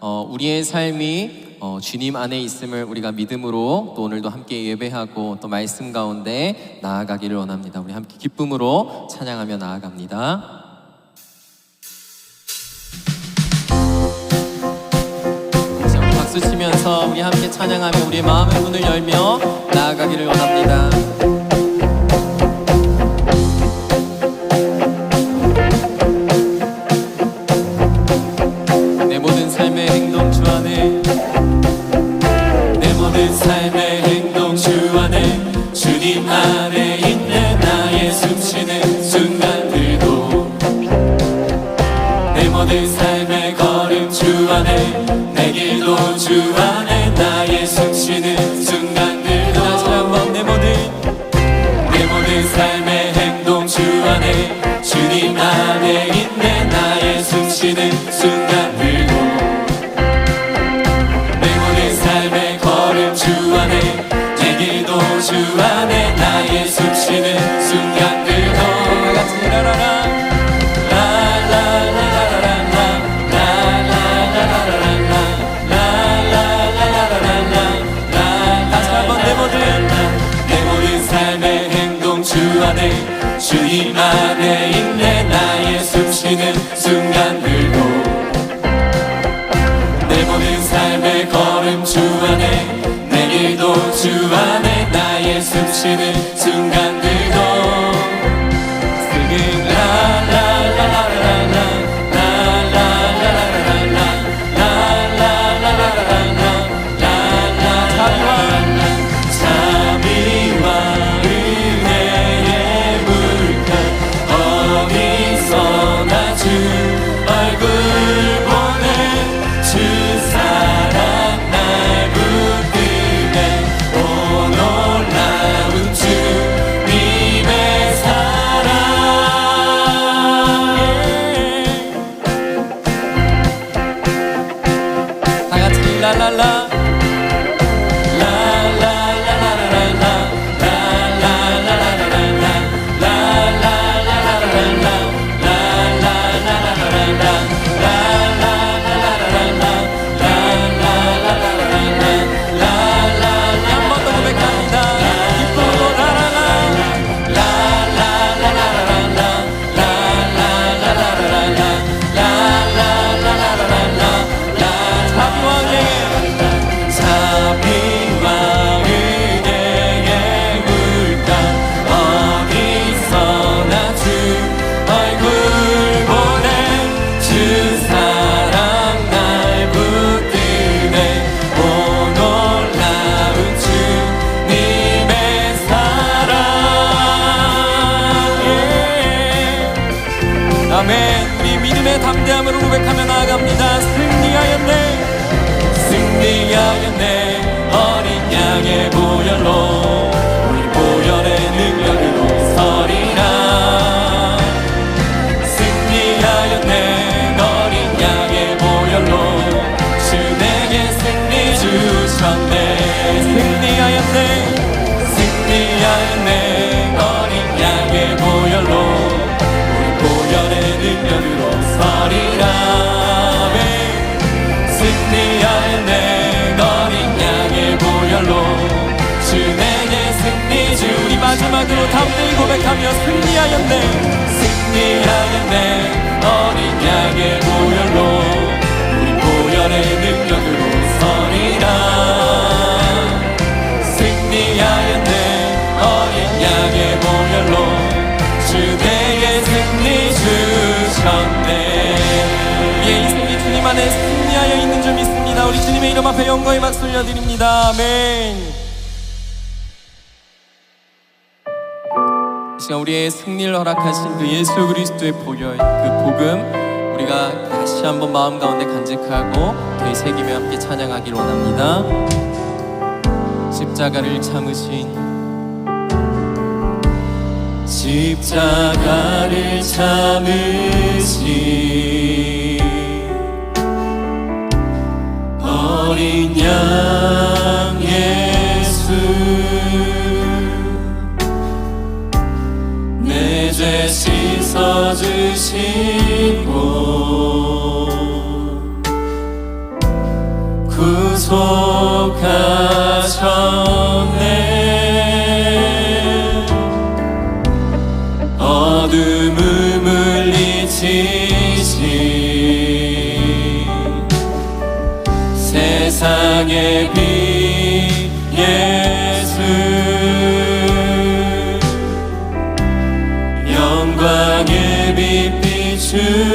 어, 우리의 삶이 어, 주님 안에 있음을 우리가 믿음으로 또 오늘도 함께 예배하고 또 말씀 가운데 나아가기를 원합니다. 우리 함께 기쁨으로 찬양하며 나아갑니다. 박수 치면서 우리 함께 찬양하며 우리의 마음의 문을 열며 나아가기를 원합니다. Hasret 삶의 행동 주 안에 주님 안에 있네. 나의 숨쉬는 순간들도 내 모든 삶의 걸음 주 안에 내 길도 주 안에 나의 숨쉬는 순간들도 고백하며 나아갑니다. 승리하였네. 승리하였네 승리하였네 어린 양의 보혈로. 주 내게 승리 주 우리 마지막으로 담대히 고백하며 승리하였네. 승리하였네 어린 양의 보혈로 이름 앞에 영광의 박수 올려드립니다. 아멘. 이 시간 우리의 승리를 허락하신 그 예수 그리스도의 보혈 그 복음 우리가 다시 한번 마음 가운데 간직하고 되새기며 함께 찬양하기를 원합니다. 십자가를 참으신 십자가를 참으신 어린 양 예수. 내 죄 씻어주시고 구속한 나의 빛 예수. 영광의 빛 비추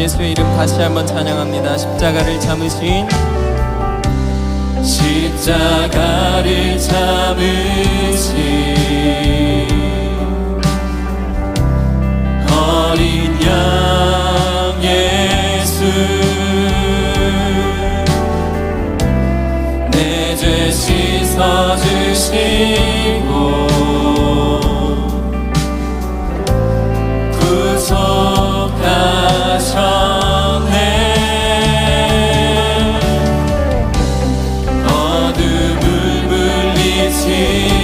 예수의 이름 다시 한번 찬양합니다. 십자가를 참으신 십자가를 참으신 어린 양 예수 내 죄 씻어주시고 You.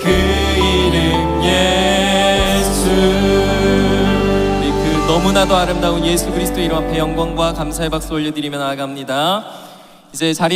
그 이름 예수. 그 너무나도 아름다운 예수 그리스도 이름 앞에 영광과 감사의 박수 올려드리며 나아갑니다. 이제 자리